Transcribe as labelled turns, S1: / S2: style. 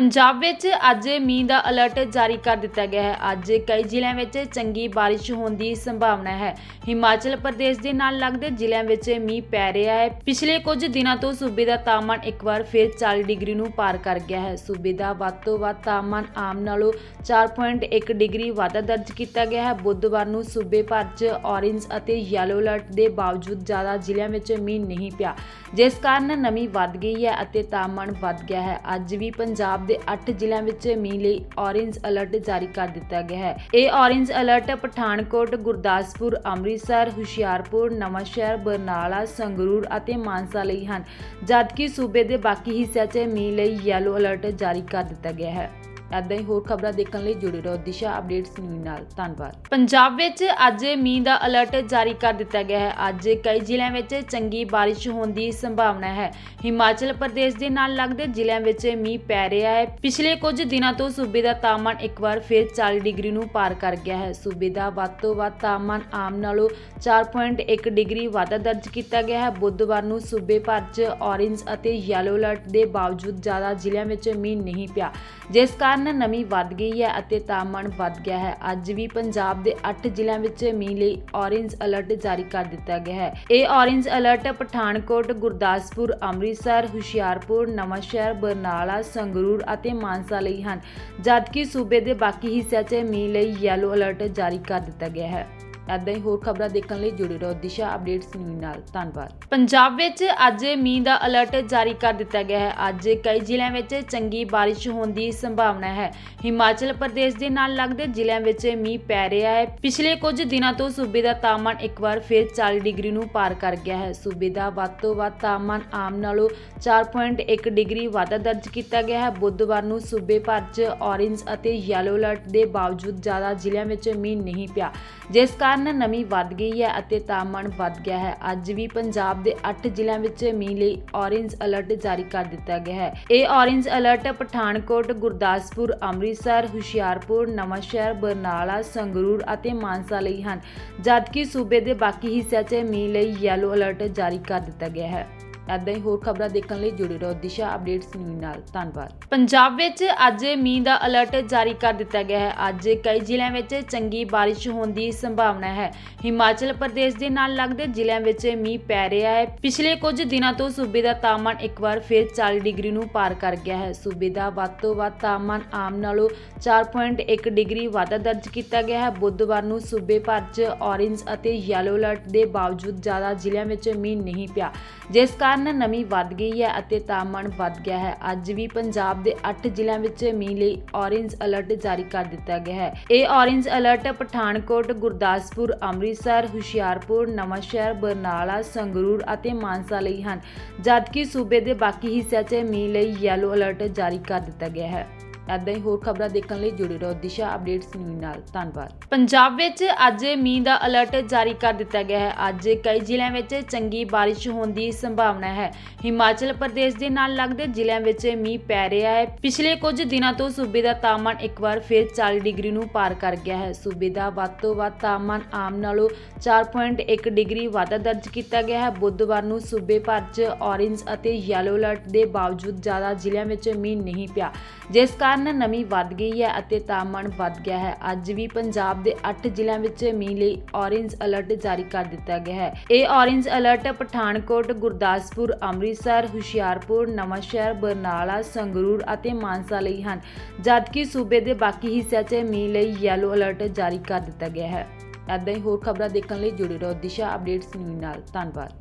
S1: ਪੰਜਾਬ ਵਿੱਚ ਅੱਜ ਮੀਂਹ ਦਾ ਅਲਰਟ ਜਾਰੀ ਕਰ ਦਿੱਤਾ ਗਿਆ ਹੈ। ਅੱਜ ਕਈ ਜ਼ਿਲ੍ਹਿਆਂ ਵਿੱਚ ਚੰਗੀ ਬਾਰਿਸ਼ ਹੋਣ ਦੀ ਸੰਭਾਵਨਾ ਹੈ। ਹਿਮਾਚਲ ਪ੍ਰਦੇਸ਼ ਦੇ ਨਾਲ ਲੱਗਦੇ ਜ਼ਿਲ੍ਹਿਆਂ ਵਿੱਚ ਮੀਂਹ ਪੈ ਰਿਹਾ ਹੈ। ਪਿਛਲੇ ਕੁਝ ਦਿਨਾਂ ਤੋਂ ਸੂਬੇ ਦਾ ਤਾਪਮਾਨ ਇੱਕ ਵਾਰ ਫਿਰ 40 ਡਿਗਰੀ ਨੂੰ ਪਾਰ ਕਰ ਗਿਆ ਹੈ। ਸੂਬੇ ਦਾ ਵੱਧ ਤੋਂ ਵੱਧ ਤਾਪਮਾਨ ਆਮ ਨਾਲੋਂ 4.1 ਡਿਗਰੀ ਵਾਧਾ ਦਰਜ ਕੀਤਾ ਗਿਆ ਹੈ। ਬੁੱਧਵਾਰ ਨੂੰ ਸੂਬੇ ਭਰ 'ਚ ਔਰੇਂਜ ਅਤੇ ਯੈਲੋ ਅਲਰਟ ਦੇ ਬਾਵਜੂਦ ਜ਼ਿਆਦਾ ਜ਼ਿਲ੍ਹਿਆਂ ਵਿੱਚ ਮੀਂਹ ਨਹੀਂ ਪਿਆ। ਜਿਸ ਕਾਰਨ ਨਮੀ ਵੱਧ ਗਈ ਹੈ ਅਤੇ ਤਾਪਮਾਨ ਵੱਧ ਗਿਆ ਹੈ। ਅੱਜ ਵੀ ਪੰਜਾਬ ਦੇ 8 ਜ਼ਿਲ੍ਹਿਆਂ ਵਿੱਚ ਮੀਂਹ ਲਈ ਔਰੇਂਜ ਅਲਰਟ ਜਾਰੀ ਕਰ ਦਿੱਤਾ ਗਿਆ ਹੈ। ਇਹ ਔਰੇਂਜ ਅਲਰਟ ਪਠਾਨਕੋਟ, ਗੁਰਦਾਸਪੁਰ, ਅੰਮ੍ਰਿਤਸਰ, ਹੁਸ਼ਿਆਰਪੁਰ, ਨਵਾਂਸ਼ਹਿਰ, ਬਰਨਾਲਾ, ਸੰਗਰੂਰ ਅਤੇ ਮਾਨਸਾ ਲਈ ਹਨ। ਜਦਕਿ ਸੂਬੇ ਦੇ ਬਾਕੀ ਹਿੱਸਿਆਂ 'ਚ ਮੀਂਹ ਲਈ ਯੈਲੋ ਅਲਰਟ ਜਾਰੀ ਕਰ ਦਿੱਤਾ ਗਿਆ ਹੈ। ਏਦਾਂ ਹੀ ਹੋਰ ਖਬਰਾਂ ਦੇਖਣ ਲਈ ਜੁੜੇ ਰਹੋ ਦਿਸ਼ਾ ਅਪਡੇਟਸ ਨਿਊਜ਼ ਨਾਲ। ਧੰਨਵਾਦ। ਪੰਜਾਬ ਵਿੱਚ ਅੱਜ ਮੀਂਹ ਦਾ ਅਲਰਟ ਜਾਰੀ ਕਰ ਦਿੱਤਾ ਗਿਆ ਹੈ। ਅੱਜ ਕਈ ਜ਼ਿਲ੍ਹਿਆਂ ਵਿੱਚ ਚੰਗੀ ਬਾਰਿਸ਼ ਹੋਣ ਦੀ ਸੰਭਾਵਨਾ ਹੈ। ਹਿਮਾਚਲ ਪ੍ਰਦੇਸ਼ ਦੇ ਨਾਲ ਲੱਗਦੇ ਜ਼ਿਲ੍ਹਿਆਂ ਵਿੱਚ ਮੀਂਹ ਪੈ ਰਿਹਾ ਹੈ। ਪਿਛਲੇ ਕੁਝ ਦਿਨਾਂ ਤੋਂ ਸੂਬੇ ਦਾ ਤਾਪਮਾਨ ਇੱਕ ਵਾਰ ਫਿਰ 40 ਡਿਗਰੀ ਨੂੰ ਪਾਰ ਕਰ ਗਿਆ ਹੈ। ਸੂਬੇ ਦਾ ਵੱਧ ਤੋਂ ਵੱਧ ਤਾਪਮਾਨ ਆਮ ਨਾਲੋਂ 4.1 ਡਿਗਰੀ ਵਾਧਾ ਦਰਜ ਕੀਤਾ ਗਿਆ ਹੈ। ਬੁੱਧਵਾਰ ਨੂੰ ਸੂਬੇ ਭਰ 'ਚ ਔਰੇਂਜ ਅਤੇ ਯੈਲੋ ਅਲਰਟ ਦੇ ਬਾਵਜੂਦ ਜ਼ਿਆਦਾ ਜ਼ਿਲ੍ਹਿਆਂ ਵਿੱਚ ਮੀਂਹ ਨਹੀਂ ਪਿਆ। ਜਿਸ ਕਾਰਨ ਨਮੀ ਵੱਧ ਗਈ ਹੈ ਅਤੇ ਤਾਪਮਾਨ ਵੱਧ ਗਿਆ ਹੈ। ਅੱਜ ਵੀ ਪੰਜਾਬ ਦੇ 8 ਜ਼ਿਲ੍ਹਿਆਂ ਵਿੱਚ ਮੀਂਹ ਲਈ ਔਰੇਂਜ ਅਲਰਟ ਜਾਰੀ ਕਰ ਦਿੱਤਾ ਗਿਆ ਹੈ। ਇਹ ਔਰੇਂਜ ਅਲਰਟ ਪਠਾਨਕੋਟ, ਗੁਰਦਾਸਪੁਰ, ਅੰਮ੍ਰਿਤਸਰ, ਹੁਸ਼ਿਆਰਪੁਰ, ਨਵਾਂਸ਼ਹਿਰ, ਬਰਨਾਲਾ, ਸੰਗਰੂਰ ਅਤੇ ਮਾਨਸਾ ਲਈ ਹਨ। ਜਦਕਿ ਸੂਬੇ ਦੇ ਬਾਕੀ ਹਿੱਸਿਆਂ 'ਚ ਮੀਂਹ ਲਈ ਯੈਲੋ ਅਲਰਟ ਜਾਰੀ ਕਰ ਦਿੱਤਾ ਗਿਆ ਹੈ। ਏਦਾਂ ਹੀ ਹੋਰ ਖਬਰਾਂ ਦੇਖਣ ਲਈ ਜੁੜੇ ਰਹੋ ਦਿਸ਼ਾ ਅਪਡੇਟਸ ਨਿਊਜ਼ ਨਾਲ। ਧੰਨਵਾਦ। ਪੰਜਾਬ ਵਿੱਚ ਅੱਜ ਮੀਂਹ ਦਾ ਅਲਰਟ ਜਾਰੀ ਕਰ ਦਿੱਤਾ ਗਿਆ ਹੈ। ਅੱਜ ਕਈ ਜ਼ਿਲ੍ਹਿਆਂ ਵਿੱਚ ਚੰਗੀ ਬਾਰਿਸ਼ ਹੋਣ ਦੀ ਸੰਭਾਵਨਾ ਹੈ। ਹਿਮਾਚਲ ਪ੍ਰਦੇਸ਼ ਦੇ ਨਾਲ ਲੱਗਦੇ ਜ਼ਿਲ੍ਹਿਆਂ ਵਿੱਚ ਮੀਂਹ ਪੈ ਰਿਹਾ ਹੈ। ਪਿਛਲੇ ਕੁਝ ਦਿਨਾਂ ਤੋਂ ਸੂਬੇ ਦਾ ਤਾਪਮਾਨ ਇੱਕ ਵਾਰ ਫਿਰ 40 ਡਿਗਰੀ ਨੂੰ ਪਾਰ ਕਰ ਗਿਆ ਹੈ। ਸੂਬੇ ਦਾ ਵੱਧ ਤੋਂ ਵੱਧ ਤਾਪਮਾਨ ਆਮ ਨਾਲੋਂ 4.1 ਡਿਗਰੀ ਵਾਧਾ ਦਰਜ ਕੀਤਾ ਗਿਆ ਹੈ। ਬੁੱਧਵਾਰ ਨੂੰ ਸੂਬੇ ਭਰ 'ਚ ਔਰੇਂਜ ਅਤੇ ਯੈਲੋ ਅਲਰਟ ਦੇ ਬਾਵਜੂਦ ਜ਼ਿਆਦਾ ਜ਼ਿਲ੍ਹਿਆਂ ਵਿੱਚ ਮੀਂਹ ਨਹੀਂ ਪਿਆ। ਜਿਸ ਕਾਰਨ ਨਮੀ ਵੱਧ ਗਈ ਹੈ ਅਤੇ ਤਾਪਮਾਨ ਵੱਧ ਗਿਆ ਹੈ। ਅੱਜ ਵੀ ਪੰਜਾਬ ਦੇ 8 ਜ਼ਿਲ੍ਹਿਆਂ ਵਿੱਚ ਮੀਂਹ ਲਈ ਔਰੇਂਜ ਅਲਰਟ ਜਾਰੀ ਕਰ ਦਿੱਤਾ ਗਿਆ ਹੈ। ਇਹ ਔਰੇਂਜ ਅਲਰਟ ਪਠਾਨਕੋਟ, ਗੁਰਦਾਸਪੁਰ, ਅੰਮ੍ਰਿਤਸਰ, ਹੁਸ਼ਿਆਰਪੁਰ, ਨਵਾਂਸ਼ਹਿਰ, ਬਰਨਾਲਾ, ਸੰਗਰੂਰ ਅਤੇ ਮਾਨਸਾ ਲਈ ਹਨ। ਜਦਕਿ ਸੂਬੇ ਦੇ ਬਾਕੀ ਹਿੱਸਿਆਂ 'ਚ ਮੀਂਹ ਲਈ ਯੈਲੋ ਅਲਰਟ ਜਾਰੀ ਕਰ ਦਿੱਤਾ ਗਿਆ ਹੈ। ਏਦਾਂ ਹੀ ਹੋਰ ਖਬਰਾਂ ਦੇਖਣ ਲਈ ਜੁੜੇ ਰਹੋ ਦਿਸ਼ਾ ਅਪਡੇਟਸ ਨਿਊਜ਼ ਨਾਲ। ਧੰਨਵਾਦ। ਪੰਜਾਬ ਵਿੱਚ ਅੱਜ ਮੀਂਹ ਦਾ ਅਲਰਟ ਜਾਰੀ ਕਰ ਦਿੱਤਾ ਗਿਆ ਹੈ। ਅੱਜ ਕਈ ਜ਼ਿਲ੍ਹਿਆਂ ਵਿੱਚ ਚੰਗੀ ਬਾਰਿਸ਼ ਹੋਣ ਦੀ ਸੰਭਾਵਨਾ ਹੈ। ਹਿਮਾਚਲ ਪ੍ਰਦੇਸ਼ ਦੇ ਨਾਲ ਲੱਗਦੇ ਜ਼ਿਲ੍ਹਿਆਂ ਵਿੱਚ ਮੀਂਹ ਪੈ ਰਿਹਾ ਹੈ। ਪਿਛਲੇ ਕੁਝ ਦਿਨਾਂ ਤੋਂ ਸੂਬੇ ਦਾ ਤਾਪਮਾਨ ਇੱਕ ਵਾਰ ਫਿਰ 40 ਡਿਗਰੀ ਨੂੰ ਪਾਰ ਕਰ ਗਿਆ ਹੈ। ਸੂਬੇ ਦਾ ਵੱਧ ਤੋਂ ਵੱਧ ਤਾਪਮਾਨ ਆਮ ਨਾਲੋਂ 4.1 ਡਿਗਰੀ ਵਾਧਾ ਦਰਜ ਕੀਤਾ ਗਿਆ ਹੈ। ਬੁੱਧਵਾਰ ਨੂੰ ਸੂਬੇ ਭਰ 'ਚ ਔਰੇਂਜ ਅਤੇ ਯੈਲੋ ਅਲਰਟ ਦੇ ਬਾਵਜੂਦ ਜ਼ਿਆਦਾ ਜ਼ਿਲ੍ਹਿਆਂ ਵਿੱਚ ਮੀਂਹ ਨਹੀਂ ਪਿਆ। ਜਿਸ ਕਾਰਨ ਨਮੀ ਵੱਧ ਗਈ ਹੈ ਅਤੇ ਤਾਪਮਾਨ ਵੱਧ ਗਿਆ ਹੈ। ਅੱਜ ਵੀ ਪੰਜਾਬ ਦੇ 8 ਜ਼ਿਲ੍ਹਿਆਂ ਵਿੱਚ ਮੀਂਹ ਲਈ ਔਰੇਂਜ ਅਲਰਟ ਜਾਰੀ ਕਰ ਦਿੱਤਾ ਗਿਆ ਹੈ। ਇਹ ਔਰੇਂਜ ਅਲਰਟ ਪਠਾਨਕੋਟ, ਗੁਰਦਾਸਪੁਰ, ਅੰਮ੍ਰਿਤਸਰ, ਹੁਸ਼ਿਆਰਪੁਰ, ਨਵਾਂਸ਼ਹਿਰ, ਬਰਨਾਲਾ, ਸੰਗਰੂਰ ਅਤੇ ਮਾਨਸਾ ਲਈ ਹਨ। ਜਦਕਿ ਸੂਬੇ ਦੇ ਬਾਕੀ ਹਿੱਸਿਆਂ 'ਚ ਮੀਂਹ ਲਈ ਯੈਲੋ ਅਲਰਟ ਜਾਰੀ ਕਰ ਦਿੱਤਾ ਗਿਆ ਹੈ। ਏਦਾਂ ਹੀ ਹੋਰ ਖਬਰਾਂ ਦੇਖਣ ਲਈ ਜੁੜੇ ਰਹੋ ਦਿਸ਼ਾ ਅਪਡੇਟਸ ਨਿਊਜ਼ ਨਾਲ। ਧੰਨਵਾਦ। ਪੰਜਾਬ ਵਿੱਚ ਅੱਜ ਮੀਂਹ ਦਾ ਅਲਰਟ ਜਾਰੀ ਕਰ ਦਿੱਤਾ ਗਿਆ ਹੈ। ਅੱਜ ਕਈ ਜ਼ਿਲ੍ਹਿਆਂ ਵਿੱਚ ਚੰਗੀ ਬਾਰਿਸ਼ ਹੋਣ ਦੀ ਸੰਭਾਵਨਾ ਹੈ। ਹਿਮਾਚਲ ਪ੍ਰਦੇਸ਼ ਦੇ ਨਾਲ ਲੱਗਦੇ ਜ਼ਿਲ੍ਹਿਆਂ ਵਿੱਚ ਮੀਂਹ ਪੈ ਰਿਹਾ ਹੈ। ਪਿਛਲੇ ਕੁਝ ਦਿਨਾਂ ਤੋਂ ਸੂਬੇ ਦਾ ਤਾਪਮਾਨ ਇੱਕ ਵਾਰ ਫਿਰ 40 ਡਿਗਰੀ ਨੂੰ ਪਾਰ ਕਰ ਗਿਆ ਹੈ। ਸੂਬੇ ਦਾ ਵੱਧ ਤੋਂ ਵੱਧ ਤਾਪਮਾਨ ਆਮ ਨਾਲੋਂ 4.1 ਡਿਗਰੀ ਵਾਧਾ ਦਰਜ ਕੀਤਾ ਗਿਆ ਹੈ। ਬੁੱਧਵਾਰ ਨੂੰ ਸੂਬੇ ਭਰ 'ਚ ਔਰੇਂਜ ਅਤੇ ਯੈਲੋ ਅਲਰਟ ਦੇ ਬਾਵਜੂਦ ਜ਼ਿਆਦਾ ਜ਼ਿਲ੍ਹਿਆਂ ਵਿੱਚ ਮੀਂਹ ਨਹੀਂ ਪਿਆ। ਜਿਸ ਕਾਰਨ ਨਮੀ ਵੱਧ ਗਈ ਹੈ ਅਤੇ ਤਾਪਮਾਨ ਵੱਧ ਗਿਆ ਹੈ। ਅੱਜ ਵੀ ਪੰਜਾਬ ਦੇ 8 ਜ਼ਿਲ੍ਹਿਆਂ ਵਿੱਚ ਮੀਂਹ ਲਈ ਔਰੇਂਜ ਅਲਰਟ ਜਾਰੀ ਕਰ ਦਿੱਤਾ ਗਿਆ ਹੈ। ਇਹ ਔਰੇਂਜ ਅਲਰਟ ਪਠਾਨਕੋਟ, ਗੁਰਦਾਸਪੁਰ, ਅੰਮ੍ਰਿਤਸਰ, ਹੁਸ਼ਿਆਰਪੁਰ, ਨਵਾਂਸ਼ਹਿਰ, ਬਰਨਾਲਾ, ਸੰਗਰੂਰ ਅਤੇ ਮਾਨਸਾ ਲਈ ਹਨ। ਜਦਕਿ ਸੂਬੇ ਦੇ ਬਾਕੀ ਹਿੱਸਿਆਂ 'ਚ ਮੀਂਹ ਲਈ ਯੈਲੋ ਅਲਰਟ ਜਾਰੀ ਕਰ ਦਿੱਤਾ ਗਿਆ ਹੈ। ਏਦਾਂ ਹੀ ਹੋਰ ਖਬਰਾਂ ਦੇਖਣ ਲਈ ਜੁੜੇ ਰਹੋ ਦਿਸ਼ਾ ਅਪਡੇਟਸ ਨਿਊਜ਼ ਨਾਲ। ਧੰਨਵਾਦ।